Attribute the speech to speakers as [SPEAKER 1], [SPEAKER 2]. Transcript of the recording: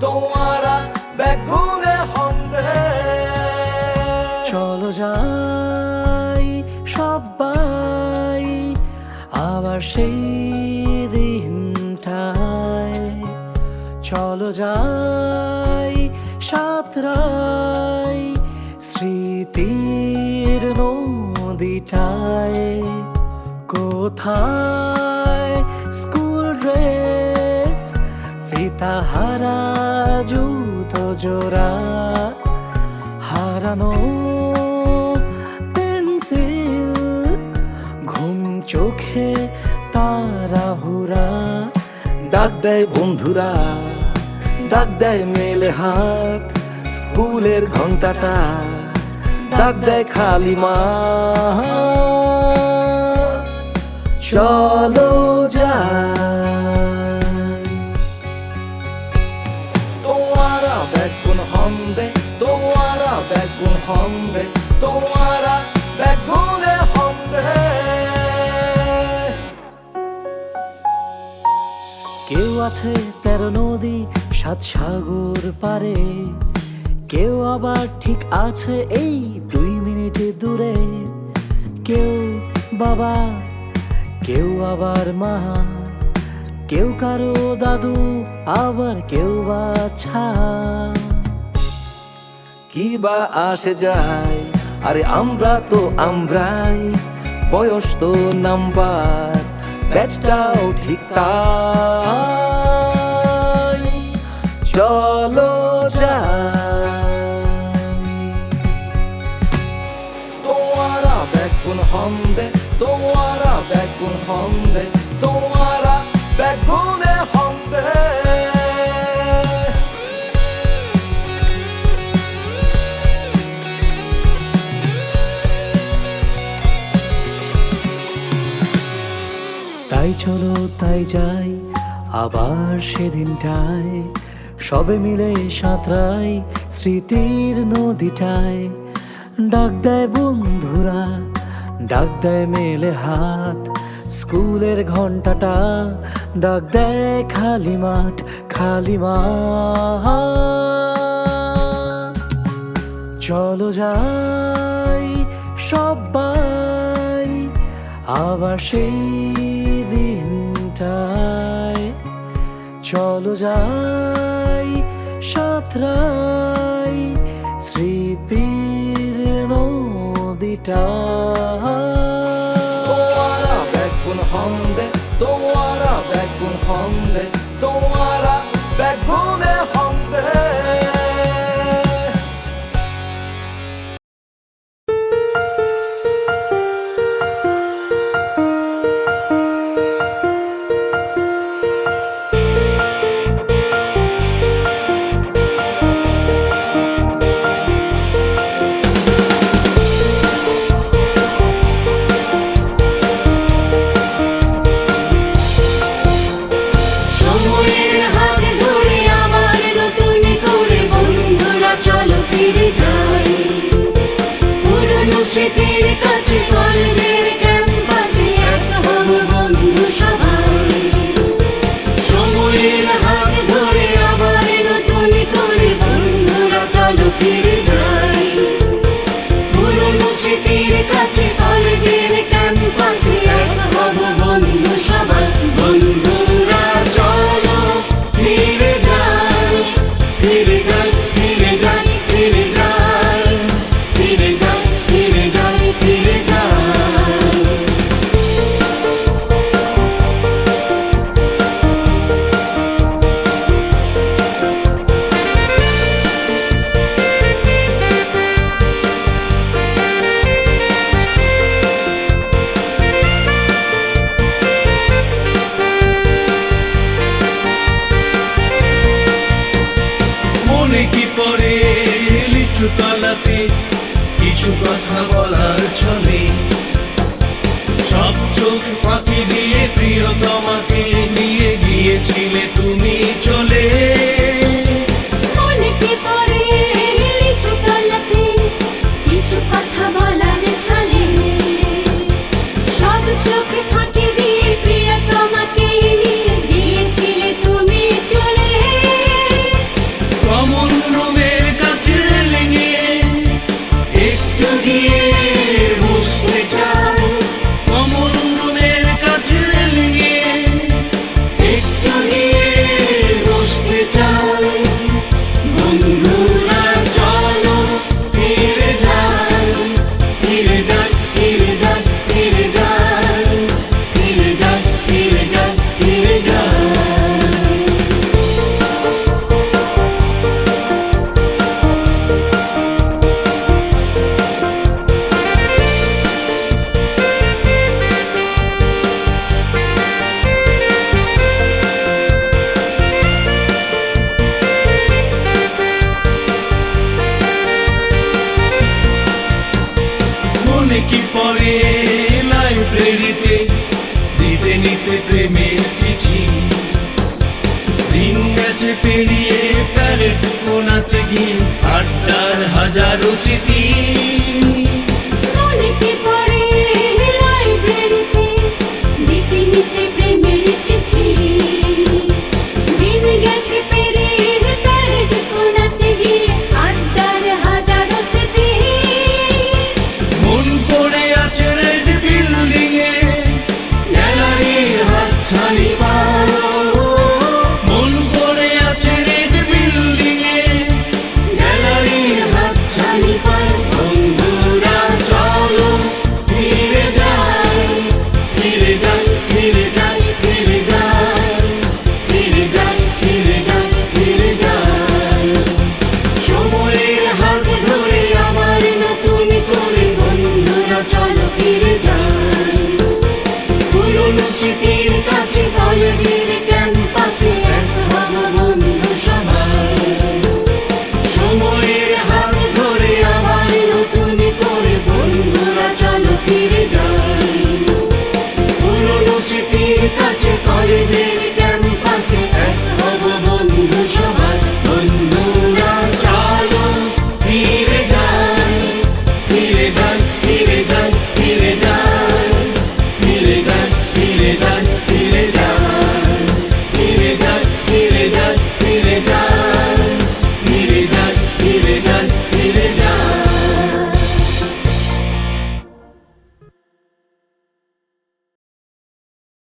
[SPEAKER 1] তোমারা বেগুনে হন্দে।
[SPEAKER 2] চলো যাই সবাই আবার সেই দিনটায়। চলো যাই সাতরাই স্মৃতির নদীটায়। কোথায় স্কুল ড্রেস ফিতা হারা জুতো জোড়া হারানো পেন্সিল, ঘুম চোখে তারাহুরা। ডাক দেয় বন্ধুরা, ডাক দেয় মেলে হাত, স্কুলের ঘন্টাটা ডাক দেয় খালি মা চলো যাই।
[SPEAKER 1] বেগুনে হন্দে
[SPEAKER 2] কেউ আছে তেরো নদী, সাত সাগর পারে কেউ আবার ঠিক আছে এই দুই মিনিটে দূরে। কেউ বাবা, কেউ আবার মা। কেউ কারও দাদু, আবার কেউ বাচ্চা কি বা আসে যায়? আরে আমরা তো আমরাই, বয়স তো নাম্বার, ব্যাচটাও ঠিক তাই। চলো
[SPEAKER 1] তোমারা বেগুন হন্দে তোমারা বেগুন হন্দে
[SPEAKER 2] চলো তাই যাই, আবার সেদিনটায়। সবে মিলে সাঁতরাই স্মৃতির নদীটায়। ডাক দেয় বন্ধুরা, ডাক দেয় মেলে হাত। স্কুলের ঘন্টাটা ডাক দেয় খালি মাঠ খালি মাঠ। চলো যাই সবাই আবার সেই দিনটায় চলো যাই সাঁতরাই স্মৃতির নদীটা।
[SPEAKER 1] তোমারা বেগুন হন্দে তোমারা বেগুন হন্দে
[SPEAKER 3] ফাঁকি দিয়ে প্রিয় তোমাকে নিয়ে গিয়েছিলে তুমি।
[SPEAKER 4] কি
[SPEAKER 3] পরে? লাইব্রেরিতে দিতে নিতে প্রেমের চিঠি। দিন গেছে পেরিয়ে প্যারেড কোনাতে গিয়ে আড্ডার হাজারো স্মৃতি।